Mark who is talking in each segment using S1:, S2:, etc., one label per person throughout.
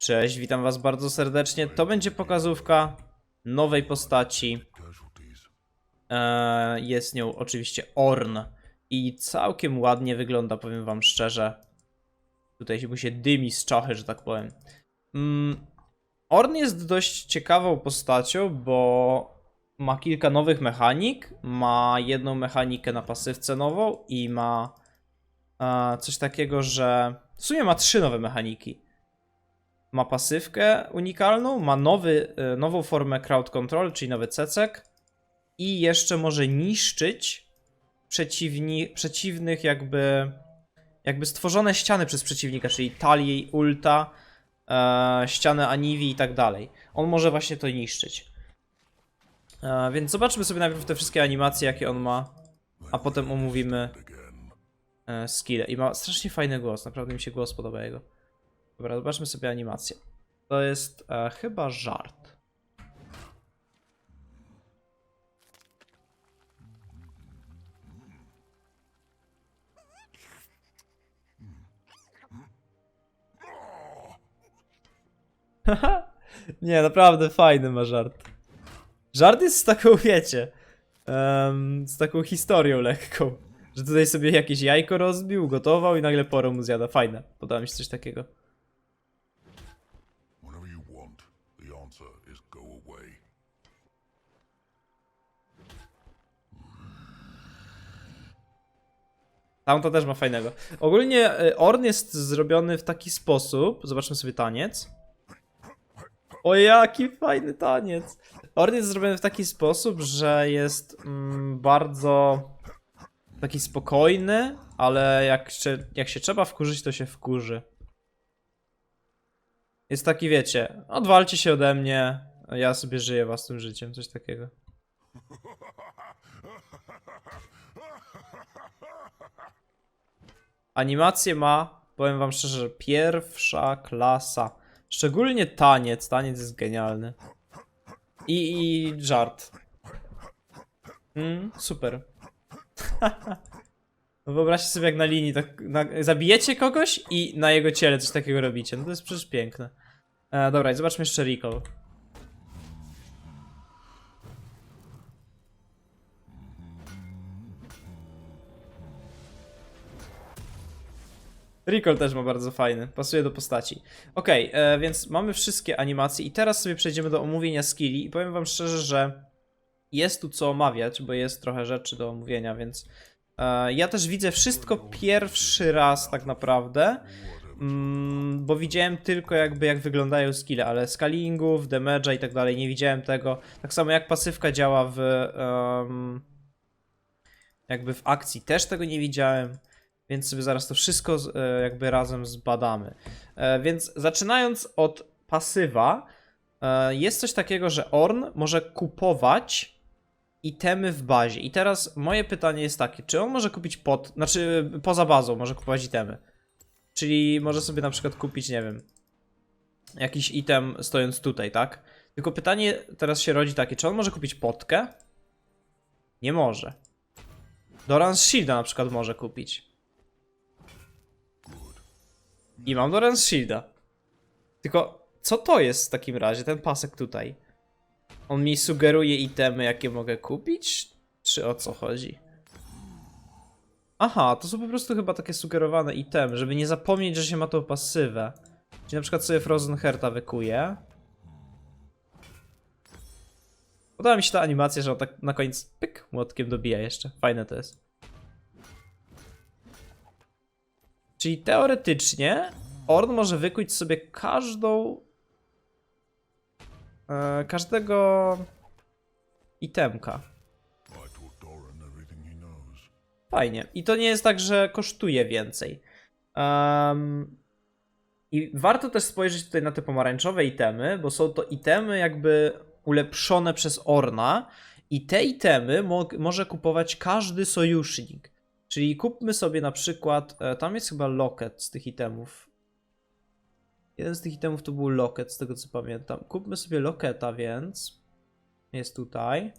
S1: Cześć, witam was bardzo serdecznie. To będzie pokazówka nowej postaci. Eee, jest nią oczywiście Orn. I całkiem ładnie wygląda, powiem wam szczerze. Tutaj mu się dymi z czachy, że tak powiem. Mm, Orn jest dość ciekawą postacią, bo ma kilka nowych mechanik. Ma jedną mechanikę na pasywce nową i ma e, coś takiego, że w sumie ma trzy nowe mechaniki. Ma pasywkę unikalną, ma nowy, e, nową formę crowd control, czyli nowy cecek i jeszcze może niszczyć przeciwni, przeciwnych jakby jakby stworzone ściany przez przeciwnika, czyli talię, ulta, e, ścianę Aniwi i tak dalej. On może właśnie to niszczyć. E, więc zobaczmy sobie najpierw te wszystkie animacje, jakie on ma, a potem omówimy e. I ma strasznie fajny głos, naprawdę mi się głos podoba jego. Dobra, zobaczmy sobie animację. To jest e, chyba żart. Nie, naprawdę fajny ma żart. Żart jest z taką, wiecie, em, z taką historią lekką. Że tutaj sobie jakieś jajko rozbił, gotował i nagle porą mu zjada. Fajne. Podoba mi się coś takiego. Tam to też ma fajnego. Ogólnie y, Orn jest zrobiony w taki sposób. Zobaczmy sobie taniec. O jaki fajny taniec. Orn jest zrobiony w taki sposób, że jest mm, bardzo taki spokojny, ale jak się, jak się trzeba wkurzyć, to się wkurzy. Jest taki, wiecie, odwalcie się ode mnie, ja sobie żyję własnym życiem, coś takiego. Animację ma, powiem wam szczerze, pierwsza klasa. Szczególnie taniec, taniec jest genialny. I, i żart. Mm, super. No Wyobraźcie sobie jak na linii, tak na, zabijecie kogoś i na jego ciele coś takiego robicie. No to jest przecież piękne. E, dobra, i zobaczmy jeszcze recall. Recall też ma bardzo fajny, pasuje do postaci. Okej, e, więc mamy wszystkie animacje i teraz sobie przejdziemy do omówienia skilli i powiem wam szczerze, że jest tu co omawiać, bo jest trochę rzeczy do omówienia, więc e, ja też widzę wszystko pierwszy raz tak naprawdę, mm, bo widziałem tylko jakby jak wyglądają skille, ale scalingów, damage'a i tak dalej, nie widziałem tego. Tak samo jak pasywka działa w em, jakby w akcji też tego nie widziałem. Więc sobie zaraz to wszystko e, jakby razem zbadamy. E, Więc zaczynając od pasywa, e, jest coś takiego, że Orn może kupować itemy w bazie. I teraz moje pytanie jest takie, czy on może kupić pod, znaczy poza bazą może kupować itemy? Czyli może sobie na przykład kupić, nie wiem, jakiś item stojąc tutaj, tak? Tylko pytanie teraz się rodzi takie, czy on może kupić potkę? Nie może. Doran's Shielda na przykład może kupić. I mam Doran's Shielda. Tylko, co to jest w takim razie, ten pasek tutaj? On mi sugeruje itemy, jakie mogę kupić? Czy o co chodzi? Aha, to są po prostu chyba takie sugerowane itemy, żeby nie zapomnieć, że się ma tą pasywę. Czyli na przykład sobie Frozen Hearta wykuję. Podoba mi się ta animacja, że on tak na koniec pyk, młotkiem dobija jeszcze. Fajne to jest. Czyli teoretycznie Orn może wykuć sobie każdą. E, każdego itemka. Fajnie. I to nie jest tak, że kosztuje więcej. Em, I warto też spojrzeć tutaj na te pomarańczowe itemy, bo są to itemy jakby ulepszone przez Orna. I te itemy mo może kupować każdy sojusznik. Czyli kupmy sobie na przykład. E, tam jest chyba loket z tych itemów. Jeden z tych itemów to był loket, z tego co pamiętam. Kupmy sobie loketa, więc. Jest tutaj.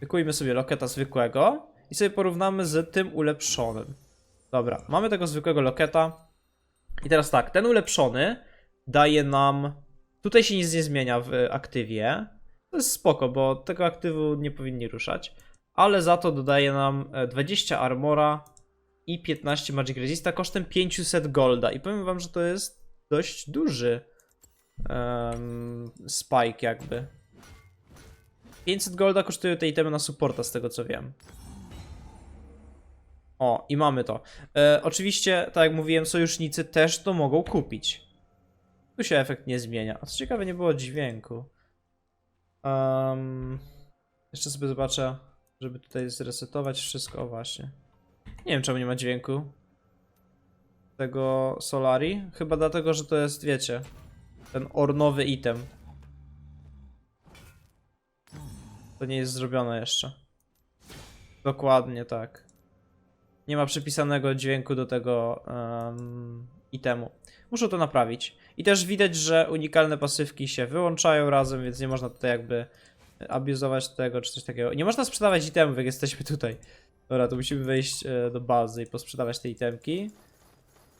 S1: Wykujmy sobie loketa zwykłego i sobie porównamy z tym ulepszonym. Dobra, mamy tego zwykłego loketa. I teraz tak, ten ulepszony daje nam. Tutaj się nic nie zmienia w aktywie. To jest spoko, bo tego aktywu nie powinni ruszać. Ale za to dodaje nam e, 20 armora i 15 magic resista kosztem 500 golda. I powiem wam, że to jest dość duży em, spike jakby. 500 golda kosztują te itemy na supporta z tego co wiem. O, i mamy to. E, oczywiście, tak jak mówiłem, sojusznicy też to mogą kupić. Tu się efekt nie zmienia. A co ciekawe, nie było dźwięku. Um, jeszcze sobie zobaczę, żeby tutaj zresetować wszystko. O, właśnie. Nie wiem, czemu nie ma dźwięku. Tego Solari. Chyba dlatego, że to jest, wiecie, ten ornowy item. To nie jest zrobione jeszcze. Dokładnie tak. Nie ma przypisanego dźwięku do tego em, itemu. Muszę to naprawić. I też widać, że unikalne pasywki się wyłączają razem, więc nie można tutaj jakby abuzować tego czy coś takiego. Nie można sprzedawać itemów, jak jesteśmy tutaj. Dobra, to musimy wejść e, do bazy i posprzedawać te itemki.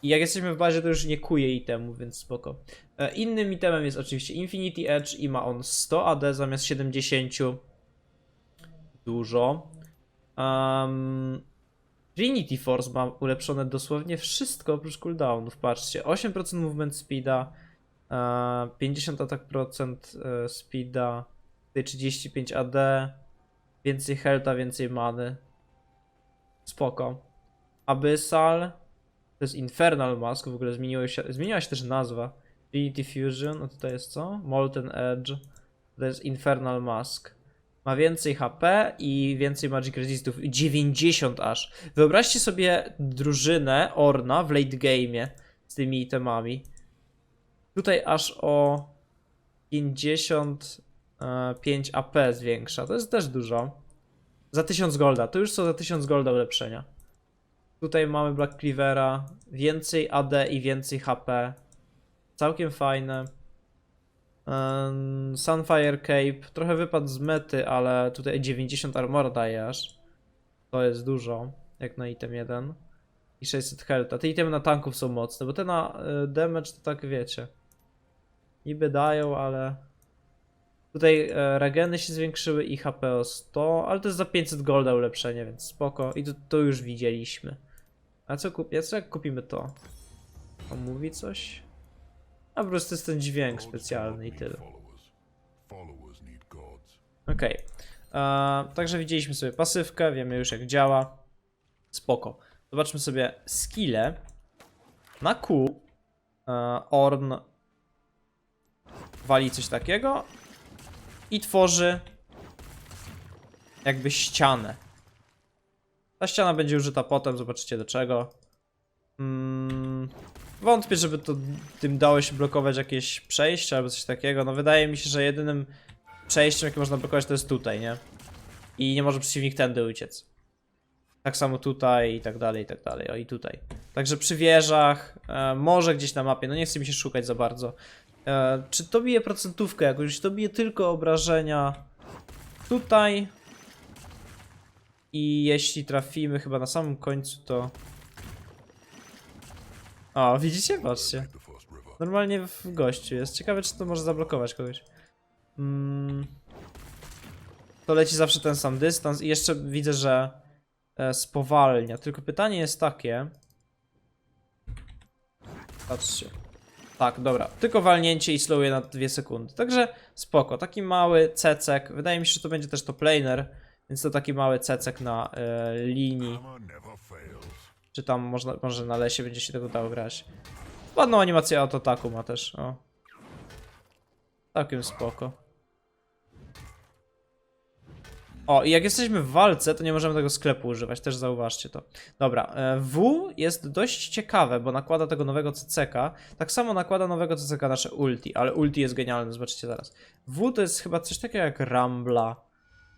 S1: I jak jesteśmy w bazie, to już nie kuje itemów, więc spoko. E, Innym itemem jest oczywiście Infinity Edge i ma on 100 AD zamiast 70. Dużo. Um, Trinity Force ma ulepszone dosłownie wszystko oprócz cooldownów. Patrzcie, 8% movement speeda, e, 50 atak procent e, speeda, tutaj 35 AD, więcej healtha, więcej many. Spoko. Abyssal to jest Infernal Mask, w ogóle zmieniło się, zmieniła się też nazwa. Trinity Fusion, a tutaj jest co? Molten Edge. To jest Infernal Mask. Ma więcej HP i więcej Magic Resistów. 90 aż. Wyobraźcie sobie drużynę Orna w late game'ie z tymi itemami. Tutaj aż o 55 AP zwiększa. To jest też dużo. Za 1000 golda. To już są za 1000 golda ulepszenia. Tutaj mamy Black Cleavera. Więcej AD i więcej HP. Całkiem fajne. Sunfire Cape. Trochę wypadł z mety, ale tutaj 90 armora daje aż. To jest dużo, jak na item 1. I 600 health. A te itemy na tanków są mocne, bo te na y, damage to tak wiecie. Niby dają, ale... Tutaj e, regeny się zwiększyły i HP o 100, ale to jest za 500 golda ulepszenie, więc spoko. I to, to już widzieliśmy. A co kupię? Co jak kupimy to? On mówi coś? A po prostu jest ten dźwięk specjalny i tyle. Okej. E, Także widzieliśmy sobie pasywkę, wiemy już jak działa. Spoko. Zobaczmy sobie skille. Na Q e, Orn wali coś takiego i tworzy jakby ścianę. Ta ściana będzie użyta potem, zobaczycie do czego. Mm, wątpię, żeby to tym dało się blokować jakieś przejście albo coś takiego. No wydaje mi się, że jedynym przejściem, jakie można blokować, to jest tutaj, nie? I nie może przeciwnik tędy uciec. Tak samo tutaj i tak dalej, i tak dalej. O i tutaj. Także przy wieżach, e, może gdzieś na mapie, no nie chce mi się szukać za bardzo. E, czy to bije procentówkę jakoś? Czy to bije tylko obrażenia tutaj? I jeśli trafimy chyba na samym końcu, to... O, widzicie? Patrzcie. Normalnie w gościu jest. Ciekawe, czy to może zablokować kogoś. Mm. To leci zawsze ten sam dystans i jeszcze widzę, że e, spowalnia. Tylko pytanie jest takie. Patrzcie. Tak, dobra. Tylko walnięcie i slowuje na 2 sekundy. Także spoko. Taki mały cecek. Wydaje mi się, że to będzie też to planer. Więc to taki mały cecek na e, linii. Czy tam można, może na lesie będzie się tego dało grać. Ładną animację autoataku ma też, o. Całkiem spoko. O, i jak jesteśmy w walce, to nie możemy tego sklepu używać, też zauważcie to. Dobra, e, W jest dość ciekawe, bo nakłada tego nowego CCK. Tak samo nakłada nowego CCK nasze ulti, ale ulti jest genialne, zobaczycie zaraz. W to jest chyba coś takiego jak Rambla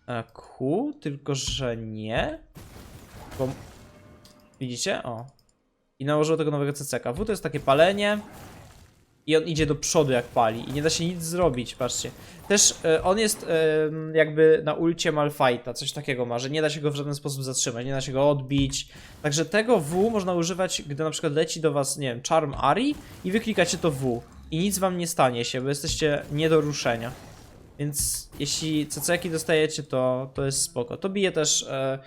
S1: e, Q, tylko że nie. Bo Widzicie? O. I nałożyło tego nowego CCK. W to jest takie palenie. I on idzie do przodu jak pali i nie da się nic zrobić, patrzcie. Też e, on jest jakby na ulcie Malfighta, coś takiego ma, że nie da się go w żaden sposób zatrzymać, nie da się go odbić. Także tego W można używać, gdy na przykład leci do was, nie wiem, Charm Ari i wy klikacie to W i nic wam nie stanie się, bo jesteście nie do ruszenia. Więc jeśli CC-ki dostajecie, to, to jest spoko. To bije też e,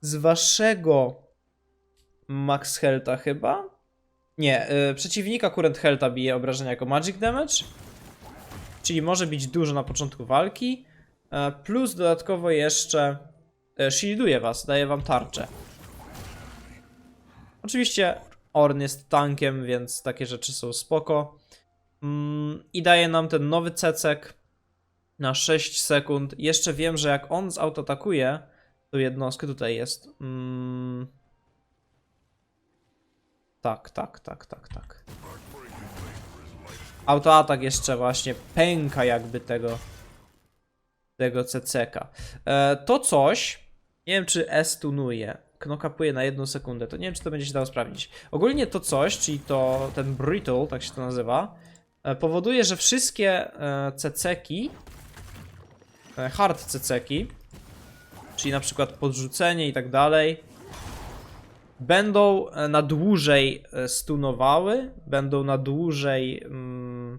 S1: z waszego Max Healtha chyba? Nie, e, przeciwnika Current bije obrażenia jako Magic Damage. Czyli może bić dużo na początku walki. E, plus dodatkowo jeszcze e, shielduje was, daje wam tarczę. Oczywiście Orn jest tankiem, więc takie rzeczy są spoko. Mm, I daje nam ten nowy cecek na 6 sekund. Jeszcze wiem, że jak on zautoatakuje tą jednostkę, tutaj jest. Mm, tak, tak, tak, tak, tak. Autoatak jeszcze właśnie pęka jakby tego tego CCK. E, to coś, nie wiem czy S tunuje, knokapuje na jedną sekundę, to nie wiem czy to będzie się dało sprawdzić. Ogólnie to coś, czyli to ten brittle, tak się to nazywa, e, powoduje, że wszystkie e, CCki, e, hard CCki, czyli na przykład podrzucenie i tak dalej, będą e, na dłużej e, stunowały, będą na dłużej mm,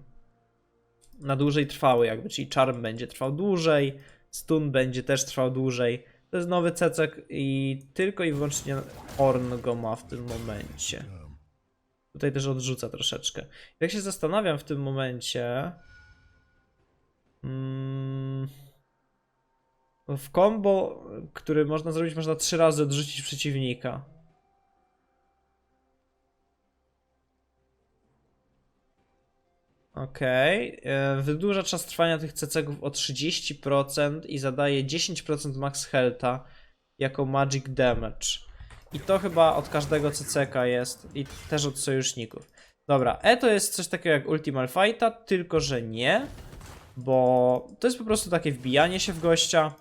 S1: na dłużej trwały jakby, czyli charm będzie trwał dłużej, stun będzie też trwał dłużej. To jest nowy cecek i tylko i wyłącznie Orn go ma w tym momencie. Tutaj też odrzuca troszeczkę. Jak się zastanawiam w tym momencie... Mm, w combo, który można zrobić, można trzy razy odrzucić przeciwnika. Okej. e, Wydłuża czas trwania tych CC-ów o 30% i zadaje 10% max healtha jako magic damage. I to chyba od każdego CC-ka jest i też od sojuszników. Dobra, E to jest coś takiego jak Ultimal Fighta, tylko że nie, bo to jest po prostu takie wbijanie się w gościa.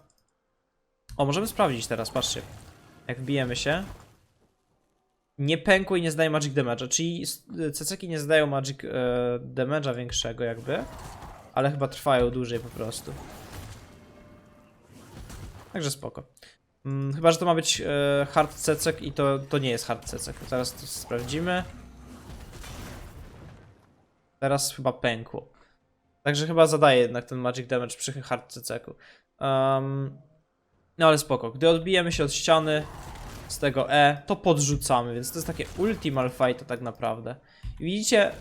S1: O, możemy sprawdzić teraz, patrzcie. Jak wbijemy się. Nie pękło i nie zdaje magic damage'a, czyli CC-ki nie zdają magic e, damage'a większego jakby, ale chyba trwają dłużej po prostu. Także spoko. Mm, chyba, że to ma być e, hard cecek i to, to nie jest hard cecek. Zaraz to sprawdzimy. Teraz chyba pękło. Także chyba zadaje jednak ten magic damage przy hard ceceku. Um, no ale spoko. Gdy odbijemy się od ściany z tego E, to podrzucamy, więc to jest takie ultimal fight tak naprawdę. I widzicie,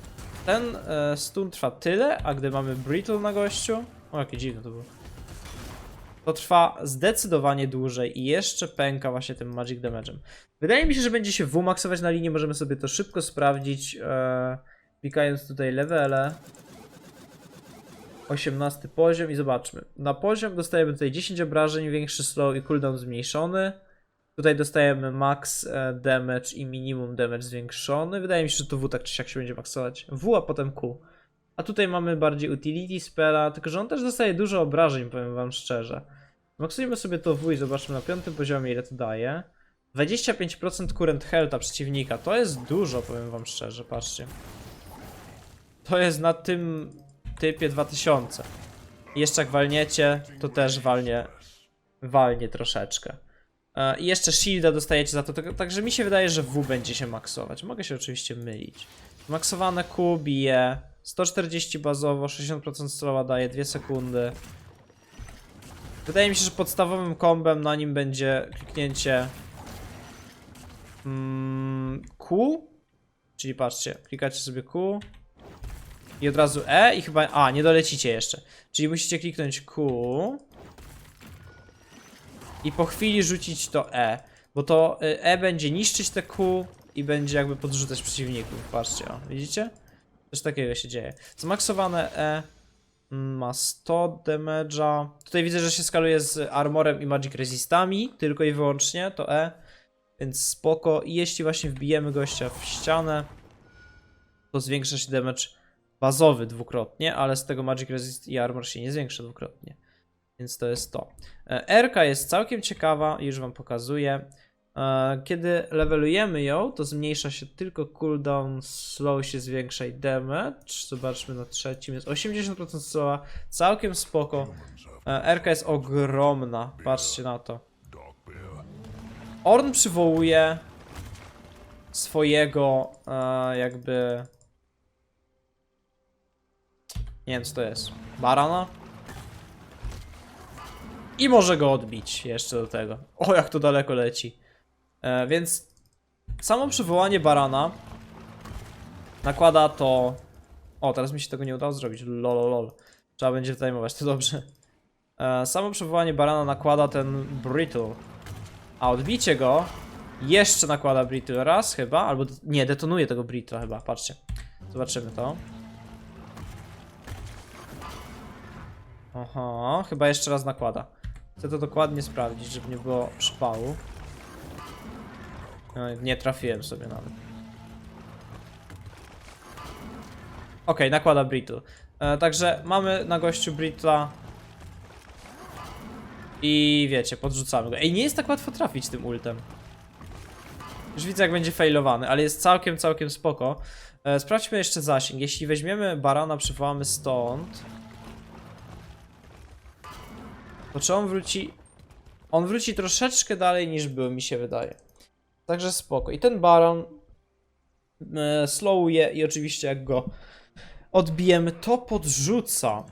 S1: ten e, stun trwa tyle, a gdy mamy brittle na gościu, o jakie dziwne to było, to trwa zdecydowanie dłużej i jeszcze pęka właśnie tym magic damage'em. Wydaje mi się, że będzie się wumaksować na linii, możemy sobie to szybko sprawdzić, e, tutaj levele. 18 poziom i zobaczmy. Na poziom dostajemy tutaj 10 obrażeń, większy slow i cooldown zmniejszony. Tutaj dostajemy max e, damage i minimum damage zwiększony. Wydaje mi się, że to W tak czy siak się będzie maksować. W, a potem Q. A tutaj mamy bardziej utility spella, tylko że on też dostaje dużo obrażeń, powiem wam szczerze. Maksujmy sobie to W i zobaczmy na piątym poziomie ile to daje. 25% current health'a przeciwnika, to jest dużo, powiem wam szczerze, patrzcie. To jest na tym typie 2000. I jeszcze jak walniecie, to też walnie, walnie troszeczkę. E, I jeszcze shielda dostajecie za to, tak- także mi się wydaje, że W będzie się maksować. Mogę się oczywiście mylić. Maksowane Q bije 140 bazowo, 60% slowa daje 2 sekundy. Wydaje mi się, że podstawowym kombem na nim będzie kliknięcie mm, Q, czyli patrzcie, klikacie sobie Q i od razu E i chyba, a nie dolecicie jeszcze, czyli musicie kliknąć Q i po chwili rzucić to E, bo to y, E będzie niszczyć te Q i będzie jakby podrzucać przeciwników, patrzcie, o, widzicie? Coś takiego się dzieje. Zmaksowane E mm, ma 100 damage'a. Tutaj widzę, że się skaluje z armorem i magic resistami, tylko i wyłącznie to E, więc spoko. I jeśli właśnie wbijemy gościa w ścianę, to zwiększa się damage bazowy dwukrotnie, ale z tego magic resist i armor się nie zwiększa dwukrotnie. Więc to jest to. E, RK jest całkiem ciekawa, już wam pokazuję. E, Kiedy levelujemy ją, to zmniejsza się tylko cooldown, slow się zwiększa i damage. Zobaczmy na trzecim, jest 80% slowa, całkiem spoko. E, RK jest ogromna, patrzcie na to. Orn przywołuje swojego e, jakby... Nie wiem co to jest. Barana? I może go odbić jeszcze do tego. O, jak to daleko leci. E, więc samo przywołanie barana nakłada to... O, teraz mi się tego nie udało zrobić. Lol, lol. Trzeba będzie zajmować, to dobrze. E, samo przywołanie barana nakłada ten brittle. A odbicie go jeszcze nakłada brittle raz chyba, albo nie, detonuje tego brittle chyba, patrzcie. Zobaczymy to. Aha, chyba jeszcze raz nakłada. Chcę to dokładnie sprawdzić, żeby nie było przypału. No, nie trafiłem sobie nawet. Okej, nakłada brittle. E, także mamy na gościu brittla. I wiecie, podrzucamy go. Ej, nie jest tak łatwo trafić tym ultem. Już widzę, jak będzie failowany, ale jest całkiem, całkiem spoko. E, sprawdźmy jeszcze zasięg. Jeśli weźmiemy barana, przywołamy stąd. To czy on wróci... On wróci troszeczkę dalej niż był, mi się wydaje. Także spoko. I ten baron e, slowuje i oczywiście jak go odbijemy, to podrzuca.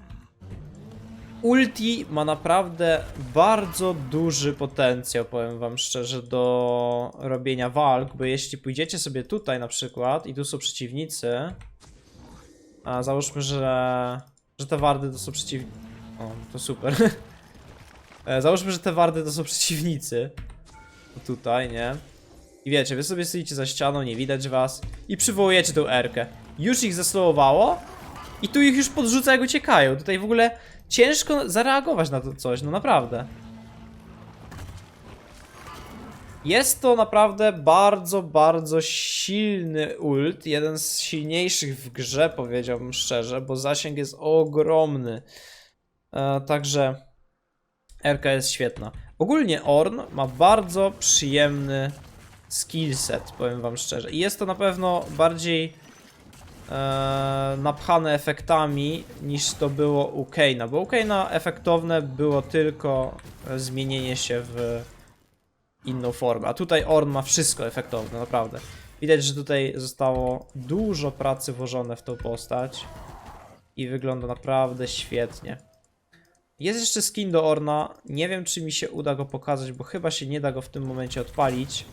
S1: Ulti ma naprawdę bardzo duży potencjał, powiem wam szczerze, do robienia walk, bo jeśli pójdziecie sobie tutaj na przykład i tu są przeciwnicy, a załóżmy, że, że te wardy to są przeciwnicy, o, to super. E, załóżmy, że te wardy to są przeciwnicy, tutaj, nie? I wiecie, wy sobie stoicie za ścianą, nie widać was i przywołujecie tą erkę. Już ich zaslowowało i tu ich już podrzuca jak uciekają. Tutaj w ogóle ciężko zareagować na to coś, no naprawdę. Jest to naprawdę bardzo, bardzo silny ult. Jeden z silniejszych w grze, powiedziałbym szczerze, bo zasięg jest ogromny. E, także RK jest świetna. Ogólnie Orn ma bardzo przyjemny skillset, powiem wam szczerze. I jest to na pewno bardziej e, napchane efektami niż to było u Kane'a, bo u Kane'a efektowne było tylko e, zmienienie się w inną formę, a tutaj Orn ma wszystko efektowne, naprawdę. Widać, że tutaj zostało dużo pracy włożone w tą postać i wygląda naprawdę świetnie. Jest jeszcze skin do Orna, nie wiem czy mi się uda go pokazać, bo chyba się nie da go w tym momencie odpalić.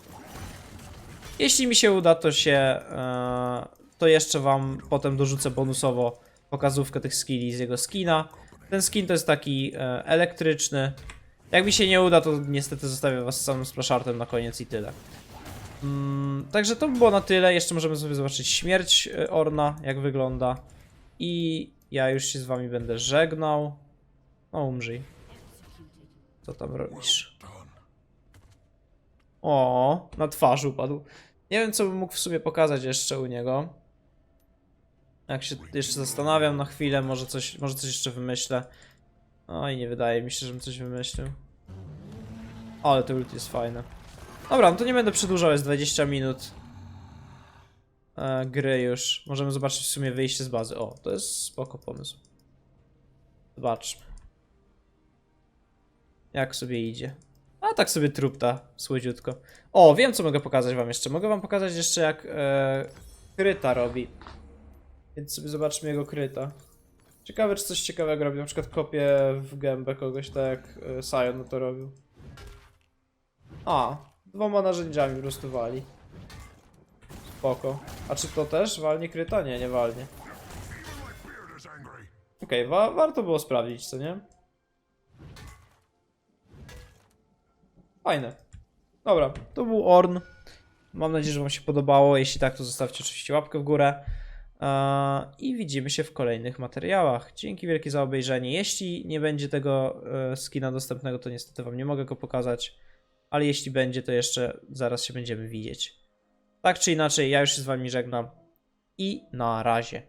S1: Jeśli mi się uda, to się. e, to jeszcze wam potem dorzucę bonusowo pokazówkę tych skilli z jego skina. Ten skin to jest taki e, elektryczny. Jak mi się nie uda, to niestety zostawię was z samym splashartem na koniec i tyle. Mm, także to by było na tyle. Jeszcze możemy sobie zobaczyć śmierć e, Orna, jak wygląda. I ja już się z wami będę żegnał. No umrzyj. Co tam robisz? O, na twarz upadł. Nie wiem, co bym mógł w sumie pokazać jeszcze u niego. Jak się jeszcze zastanawiam na chwilę, może coś, może coś jeszcze wymyślę. Oj, nie wydaje mi się, żebym coś wymyślił. Ale to ult jest fajne. Dobra, no to nie będę przedłużał, jest 20 minut e, gry już. Możemy zobaczyć w sumie wyjście z bazy. O, to jest spoko pomysł. Zobaczmy. Jak sobie idzie. A tak sobie trupta, słodziutko. O, wiem co mogę pokazać wam jeszcze. Mogę wam pokazać jeszcze jak e, kryta robi. Więc sobie zobaczmy jego kryta. Ciekawe czy coś ciekawego robi. Na przykład kopię w gębę kogoś, tak jak e, Sion to robił. A, dwoma narzędziami po prostu wali. Spoko. A czy to też walnie kryta? Nie, nie walnie. Okej, wa warto było sprawdzić, co nie? Fajne. Dobra, to był Orn. Mam nadzieję, że Wam się podobało. Jeśli tak, to zostawcie oczywiście łapkę w górę. Eee, I widzimy się w kolejnych materiałach. Dzięki wielkie za obejrzenie. Jeśli nie będzie tego e, skina dostępnego, to niestety Wam nie mogę go pokazać. Ale jeśli będzie, to jeszcze zaraz się będziemy widzieć. Tak czy inaczej, ja już się z Wami żegnam. I na razie.